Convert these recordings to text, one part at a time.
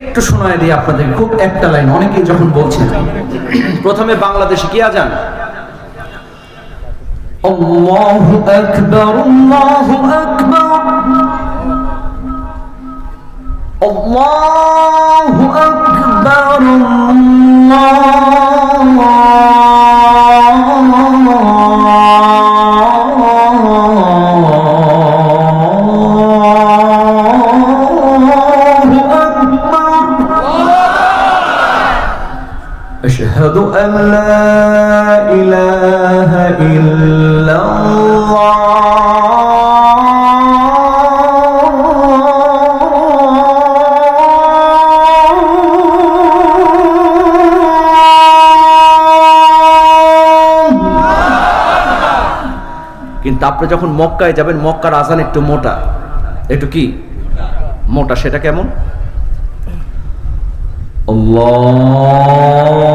একটু শোনায় দিই আপনাদের, খুব একটা লাইন, অনেকেই যখন বলছেন। প্রথমে বাংলাদেশে কি আজান? আল্লাহু আকবার আল্লাহু আকবার। আল্লাহু আকবার أشهد أن لا إله إلا الله কিন্তু আপনি যখন মক্কায় যাবেন মক্কার আজান একটু মোটা একটু কি মোটা সেটা কেমন الله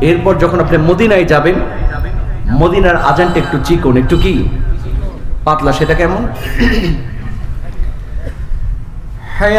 এরপর যখন আপনি মদিনায় যাবেন, মদিনার আজানটা একটু চিকন, একটু কি? পাতলা, সেটা কেমন? حي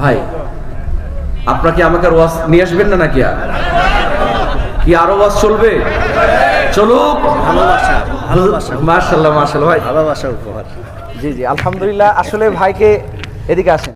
ভাই আপনার কি আমাকে ওয়াজ নিয়ে আসবেন না নাকি আর? কি আরও ওয়াজ চলবে? চলুক। মার্শাল্লাহ মার্শাল্লাহ ভাই। ভালোবাসা উপহার। জি জি আলহামদুলিল্লাহ। আসলে ভাইকে এদিকে আসেন।